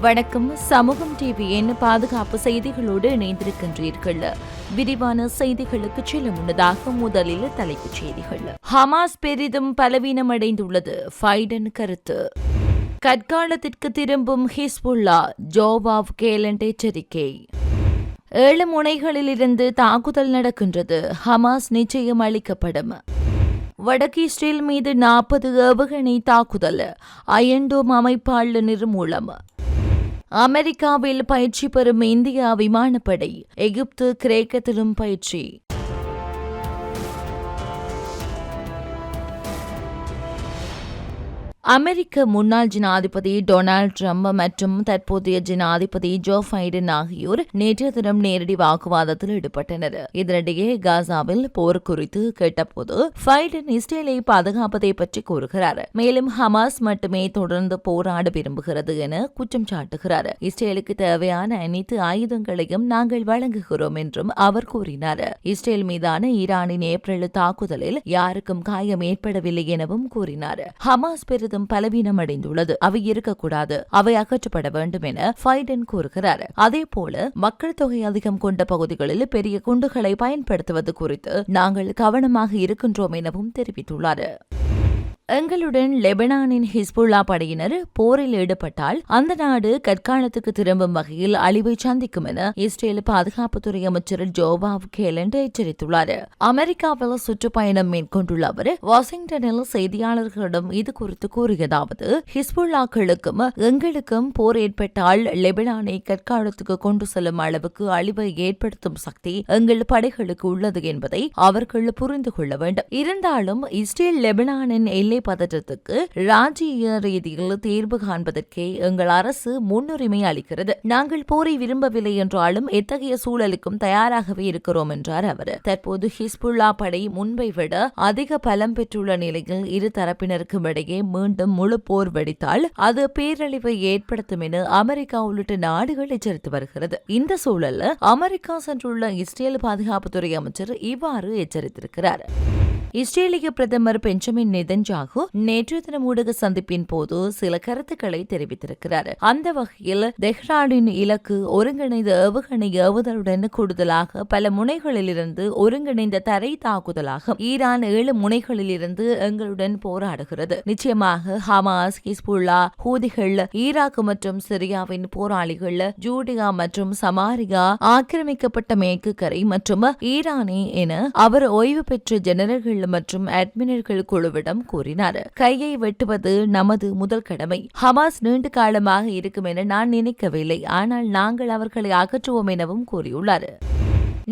வணக்கம். சமூகம் டிவியின் பாதுகாப்பு செய்திகளோடு இணைந்திருக்கின்றீர்கள். விரிவான செய்திகளுக்கு செல்ல முன்னதாக முதலில் தலைப்புச் செய்திகள். ஹமாஸ் பெரிதும் பலவீனமடைந்துள்ளது. ஃபைடன் கருத்து. கற்காலத்திற்கு திரும்பும் ஹிஸ்புல்லா ஜோவாவ் கேலண்ட் எச்சரிக்கை. ஏழு முனைகளிலிருந்து தாக்குதல் நடக்கின்றது. ஹமாஸ் நிச்சயம் அளிக்கப்படும். வடக்கு இஸ்ரேல் மீது நாற்பது ஏவுகணை தாக்குதல். அயன்டோம் அமைப்பாளர் நிர்மூலம். அமெரிக்காவில் பயிற்சி பெறும் இந்திய விமானப்படை எகிப்து கிரேக்கத்திலும் பயிற்சி. அமெரிக்க முன்னாள் ஜனாதிபதி டொனால்டு ட்ரம்ப் மற்றும் தற்போதைய ஜனாதிபதி ஜோ பைடன் ஆகியோர் நேற்றைய தினம் நேரடி வாக்குவாதத்தில் ஈடுபட்டனர். இதனிடையே காசாவில் போர் குறித்து கேட்டபோது பைடன் இஸ்ரேலை பாதுகாப்பதை பற்றி கூறுகிறார். மேலும் ஹமாஸ் மட்டுமே தொடர்ந்து போராட விரும்புகிறது என குற்றம் சாட்டுகிறார். இஸ்ரேலுக்கு தேவையான அனைத்து ஆயுதங்களையும் நாங்கள் வழங்குகிறோம் என்றும் அவர் கூறினார். இஸ்ரேல் மீதான ஈரானின் ஏப்ரல் தாக்குதலில் யாருக்கும் காயம் ஏற்படவில்லை எனவும் கூறினார். ஹமாஸ் பெரிதும் பலவீனம் அடைந்துள்ளது அவை இருக்கக்கூடாது. அவை அகற்றப்பட வேண்டும் என ஃபைடன் கூறுகிறார். அதேபோல மக்கள் தொகை அதிகம் கொண்ட பகுதிகளில் பெரிய குண்டுகளை பயன்படுத்துவது குறித்து நாங்கள் கவனமாக இருக்கின்றோம் எனவும் தெரிவித்துள்ளார். எங்களுடன் லெபனானின் ஹிஸ்புல்லா படையினர் போரில் ஈடுபட்டால் அந்த நாடு கற்காலத்துக்கு திரும்பும் வகையில் அழிவை சந்திக்கும் என இஸ்ரேல் பாதுகாப்புத்துறை அமைச்சர் ஜோவாவ் கேலண்ட் எச்சரித்துள்ளார். அமெரிக்காவில் சுற்றுப்பயணம் மேற்கொண்டுள்ள அவர் வாஷிங்டனில் செய்தியாளர்களிடம் இது குறித்து கூறியதாவது ஹிஸ்புல்லாக்களுக்கும் எங்களுக்கும் போர் ஏற்பட்டால் லெபனானை கற்காலத்துக்கு கொண்டு செல்லும் அளவுக்கு அழிவை ஏற்படுத்தும் சக்தி எங்கள் படைகளுக்கு உள்ளது என்பதை அவர்கள் புரிந்து கொள்ள வேண்டும். இருந்தாலும் இஸ்ரேல் லெபனானின் எல்லை பதற்றத்துக்கு ராஜ்ய ரீதியில் தீர்வு காண்பதற்கே எங்கள் அரசு முன்னுரிமை அளிக்கிறது. நாங்கள் போரை விரும்பவில்லை என்றாலும் எத்தகைய சூழலுக்கும் தயாராகவே இருக்கிறோம் என்றார் அவர். தற்போது ஹிஸ்புல்லா படை முன்பை விட அதிக பலம் பெற்றுள்ள நிலையில் இரு தரப்பினருக்கும் இடையே மீண்டும் முழு போர் வெடித்தால் அது பேரழிவை ஏற்படுத்தும் என அமெரிக்கா உள்ளிட்ட நாடுகள் எச்சரித்து வருகிறது. இந்த சூழல்ல அமெரிக்கா சென்றுள்ள இஸ்ரேல் பாதுகாப்புத்துறை அமைச்சர் இவ்வாறு எச்சரித்திருக்கிறார். இஸ்ரேலிய பிரதமர் பெஞ்சமின் நெதன்ஜாகு நேற்று தினம் ஊடக சந்திப்பின் போது சில கருத்துக்களை தெரிவித்திருக்கிறார். அந்த வகையில் தெஹ்ரானின் இலக்கு ஒருங்கிணைந்த ஏவுகணை ஏவுதலுடன் கூடுதலாக பல முனைகளிலிருந்து ஒருங்கிணைந்த தரை தாக்குதலாகும். ஈரான் ஏழு முனைகளில் இருந்து எங்களுடன் போராடுகிறது. நிச்சயமாக ஹமாஸ் ஹிஸ்புல்லா ஹூதிகள் ஈராக் மற்றும் சிரியாவின் போராளிகள் ஜூடியா மற்றும் சமாரியா ஆக்கிரமிக்கப்பட்ட மேற்கு கரை மற்றும் ஈரானே என அவர் ஓய்வு பெற்ற ஜெனரல்கள் மற்றும் அட்மினர்கள் குழுவிடம் கூறினார். கையை வெட்டுவது நமது முதல் கடமை. ஹமாஸ் நீண்ட காலமாக இருக்கும் என நான் நினைக்கவில்லை. ஆனால் நாங்கள் அவர்களை அகற்றுவோம் எனவும் கூறியுள்ளார்.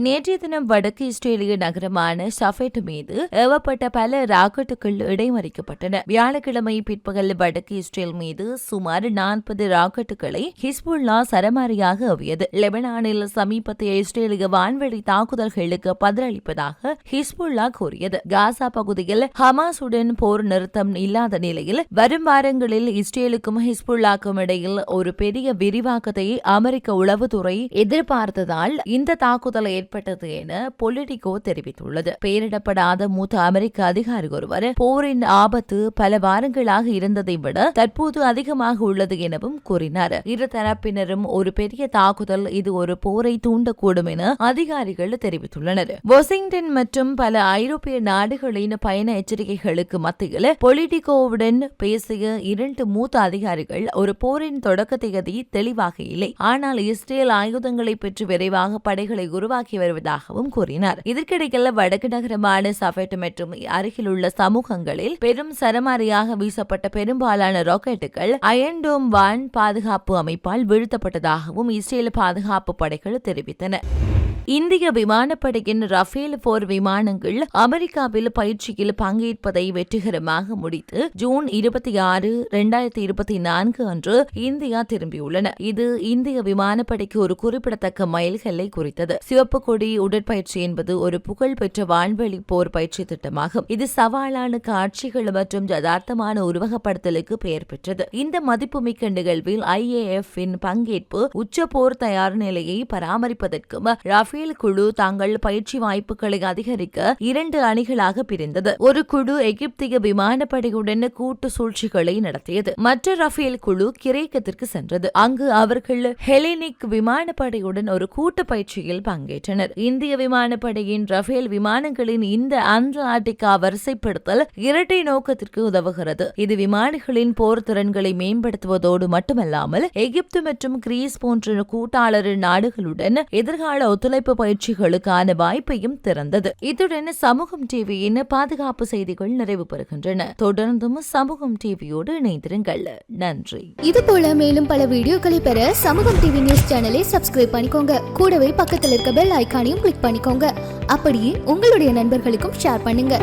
நேற்றைய தினம் வடக்கு இஸ்ரேலிய நகரமான சஃபெட் மீது ஏவப்பட்ட பல ராக்கெட்டுகள் இடைமறிக்கப்பட்டன. வியாழக்கிழமை பிற்பகல் வடக்கு இஸ்ரேல் மீது சுமார் நாற்பது ராக்கெட்டுகளை ஹிஸ்புல்லா சரமாரியாக அவியது. லெபனானில் சமீபத்திய இஸ்ரேலிய வான்வெளி தாக்குதல்களுக்கு பதிலளிப்பதாக ஹிஸ்புல்லா கூறியது. காசா பகுதியில் ஹமாசுடன் போர் நிறுத்தம் இல்லாத நிலையில் வரும் வாரங்களில் இஸ்ரேலுக்கும் ஹிஸ்புல்லாக்கும் இடையில் ஒரு பெரிய விரிவாக்கத்தை அமெரிக்க உளவுத்துறை எதிர்பார்த்ததால் இந்த தாக்குதலை ஏற்பட்டது என பொலிட்டிகோ தெரிவித்துள்ளது. பெயரிடப்படாத மூத்த அமெரிக்க அதிகாரி ஒருவர் போரின் ஆபத்து பல வாரங்களாக இருந்ததை விட தற்போது அதிகமாக உள்ளது எனவும் கூறினார். இரு தரப்பினரும் ஒரு பெரிய தாக்குதல் இது ஒரு போரை தூண்டக்கூடும் என அதிகாரிகள் தெரிவித்துள்ளனர். வாஷிங்டன் மற்றும் பல ஐரோப்பிய நாடுகளின் பயண எச்சரிக்கைகளுக்கு மத்தியில் பொலிட்டிகோவுடன் பேசிய இரண்டு மூத்த அதிகாரிகள் ஒரு போரின் தொடக்க தேதி தெளிவாக இல்லை. ஆனால் இஸ்ரேல் ஆயுதங்களை பெற்று விரைவாக படைகளை உருவாக்கி வருவதாகவும் கூறினார். இதற்கிடையில் வடக்கு நகரமான சஃபெட் மற்றும் அருகிலுள்ள சமூகங்களில் பெரும் சரமாரியாக வீசப்பட்ட பெரும்பாலான ராக்கெட்டுகள் அயன்டோம் வான் பாதுகாப்பு அமைப்பால் வீழ்த்தப்பட்டதாகவும் இஸ்ரேல் பாதுகாப்பு படைகள் தெரிவித்தன. இந்திய விமானப்படையின் ரஃபேல் போர் விமானங்கள் அமெரிக்காவில் பயிற்சியில் பங்கேற்பதை வெற்றிகரமாக முடித்து ஜூன் இருபத்தி ஆறு இரண்டாயிரத்தி இருபத்தி நான்கு அன்று இந்தியா திரும்பியுள்ளன. இது இந்திய விமானப்படைக்கு ஒரு குறிப்பிடத்தக்க மைல்கல்லை குறித்தது. சிவப்பு கொடி உடற்பயிற்சி என்பது ஒரு புகழ்பெற்ற வான்வெளி போர் பயிற்சி திட்டமாகும். இது சவாலான காட்சிகள் மற்றும் யதார்த்தமான உருவகப்படுத்தலுக்கு பெயர் பெற்றது. இந்த மதிப்புமிக்க நிகழ்வில் ஐஏஎஃப் இன் பங்கேற்பு உச்ச போர் தயார் நிலையை பராமரிப்பதற்கும் ரஃபேல் ரஃபேல் குழு தாங்கள் பயிற்சி வாய்ப்புகளை அதிகரிக்க இரண்டு அணிகளாக பிரிந்தது. ஒரு குழு எகிப்திய விமானப்படையுடன் கூட்டு சூழ்ச்சிகளை நடத்தியது. மற்ற ரஃபேல் குழு கிரேக்கத்திற்கு சென்றது. அங்கு அவர்கள் ஹெலினிக் விமானப்படையுடன் ஒரு கூட்டு பயிற்சியில் பங்கேற்றனர். இந்திய விமானப்படையின் ரஃபேல் விமானங்களின் இந்த அண்டார்டிகா வரிசைப்படுத்தல் இரட்டை நோக்கத்திற்கு உதவுகிறது. இது விமானிகளின் போர் திறன்களை மேம்படுத்துவதோடு மட்டுமல்லாமல் எகிப்து மற்றும் கிரீஸ் போன்ற கூட்டாளர் நாடுகளுடன் எதிர்கால ஒத்துழைப்பு பயிற்சிகளுக்கான வாய்ப்பையும் திறந்தது. இத்துடன் சமூகம் டிவியின் பாதுகாப்பு செய்திகள் நிறைவு பெறுகின்றன. தொடர்ந்தும் சமூகம் டிவியோடு இணைந்திருங்கள். நன்றி. இது போல மேலும் பல வீடியோக்களை பெற சமூகம் டிவி நியூஸ் சேனலை சப்ஸ்கிரைப் பண்ணிக்கோங்க. கூடவே பக்கத்தில் இருக்க பெல் ஐக்கானையும் கிளிக் பண்ணிக்கோங்க. அப்படியே உங்களுடைய நண்பர்களுக்கும் ஷேர் பண்ணுங்க.